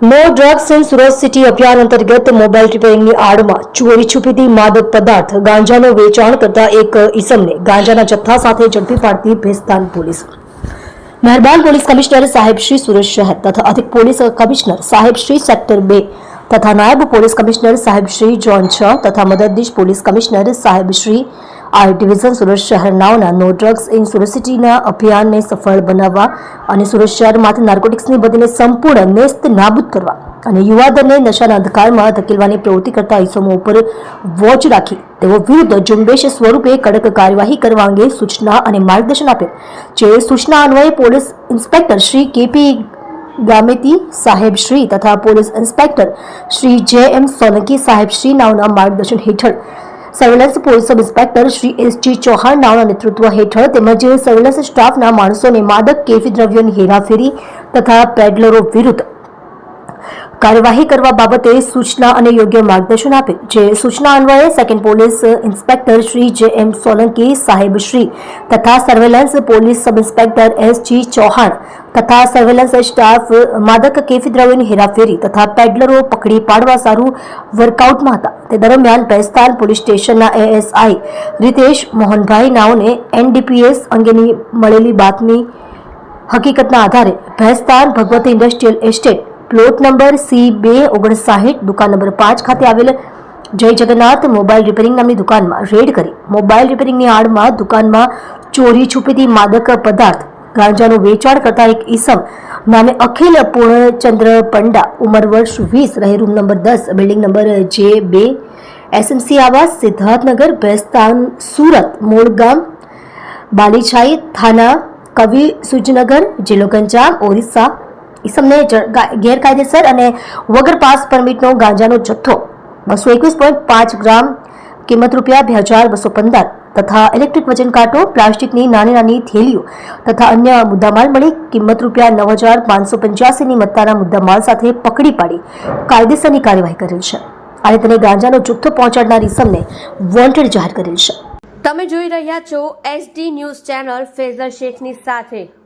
No drugs in Surat city અભિયાન અંતર્ગત mobile રિપેરિંગની આડમાં ચોરી છુપીથી માદક પદાર્થ ગાંજાનું વેચાણ કરતા એક ઇસમને ગાંજાના જથ્થા સાથે ઝડપી પાડતી ભેસ્તાન પોલીસ. મહેરબાન પોલીસ કમિશનર સાહેબ શ્રી સુરત શહેર તથા અધિક પોલીસ કમિશનર સાહેબ શ્રી સેક્ટર બે તથા નાયબ પોલીસ કમિશનર સાહેબ શ્રી જોન છ તથા મદદનીશ પોલીસ કમિશનર સાહેબ શ્રી આર ડિવિઝન સુરત શહેરનાઓના નો ડ્રગ્સ ઇન સુરત સિટીના અભિયાનને સફળ બનાવવા અને સુરત શહેરમાંથી નાર્કોટિક્સની બદલે સંપૂર્ણ નેસ્ત નાબૂદ કરવા અને યુવાધનને નશાના અંધકારમાં ધકેલવાની પ્રવૃત્તિ કરતા ઇસમો ઉપર વોચ રાખી. તેઓ વિરુદ્ધ ઝુંબેશ સ્વરૂપે કડક કાર્યવાહી કરવા અંગે સૂચના અને માર્ગદર્શન આપ્યું, જે સૂચના અન્વયે police inspector Shri KP Gameti સાહેબ શ્રી તથા પોલીસ ઇન્સ્પેક્ટર શ્રી જે એમ સોલંકી સાહેબ શ્રી નામના માર્ગદર્શન હેઠળ surveillance police sub inspector Shri S G ચૌહાણના નેતૃત્વ હેઠળ તેમજ સર્વેલન્સ સ્ટાફના માણસોને માદક કેફી દ્રવ્યોની હેરાફેરી તથા પેડલરો વિરુદ્ધ કાર્યવાહી કરવા બાબતે સૂચના અને યોગ્ય માર્ગદર્શન આપ્યું. જે સૂચના અન્વયે સેકન્ડ પોલીસ ઇન્સ્પેક્ટર શ્રી જે એમ સોલંકી સાહેબ શ્રી તથા surveillance police sub inspector S G Chauhan તથા સર્વેલન્સ સ્ટાફ માદક કેફી દ્રવ્યોની હેરાફેરી તથા પેડલરો પકડી પાડવા સારું વર્કઆઉટમાં હતા. તે દરમિયાન ભેસ્તાન પોલીસ સ્ટેશનના એએસઆઈ રીતેશ મોહનભાઈ નાઓને એનડીપીએસ અંગેની મળેલી બાતમી હકીકતના આધારે Bhestan Bhagwati industrial estate plot number C બે ઓગણસાઠ દુકાન નંબર પાંચ ખાતે આવેલ જય જગન્નાથ મોબાઈલ રિપેરિંગ નામની દુકાનમાં રેડ કરી. મોબાઈલ રિપેરિંગની આડમાં દુકાનમાં ચોરી છુપીથી માદક પદાર્થ ગાંજાનું વેચાણ કરતા એક ઈસમ નામે અખિલ પૂર્ણચંદ્ર પંડા, ઉંમર વર્ષ વીસ, રહે રૂમ નંબર દસ, બિલ્ડિંગ નંબર જે બે, એસએમસી આવાસ, સિદ્ધાર્થનગર, ભેસ્તાન, સુરત, મૂળ ગામ, બાલીછાઈ થાના, કવિ સુજનગર, જિલ્લો ગંજામ, ઓરિસ્સા. ઈસમને ગેરકાયદેસર અને વગર પાસ પરમિટનો ગાંજાનો જથ્થો, બસો એકવીસ પોઈન્ટ પાંચ ગ્રામ, કિંમત રૂપિયા બે હજાર બસો પંદર. તથા ઇલેક્ટ્રિક વજન કાંટો, પ્લાસ્ટિકની નાની નાની થેલીઓ તથા અન્ય મુદ્દામાલ મળી કિંમત રૂપિયા નવ હજાર પાંચસો પંચ્યાસીની મત્તાના મુદ્દામાલ સાથે પકડી પાડી. કાયદેસરની કાર્યવાહી કરેલ છે. અને તેને ગાંજાનો જથ્થો પહોંચાડનાર સમને વોન્ટેડ જાહેર કરેલ છે. તમે જોઈ રહ્યા છો એસડી ન્યૂઝ ચેનલ ફેઝર શેખની સાથે.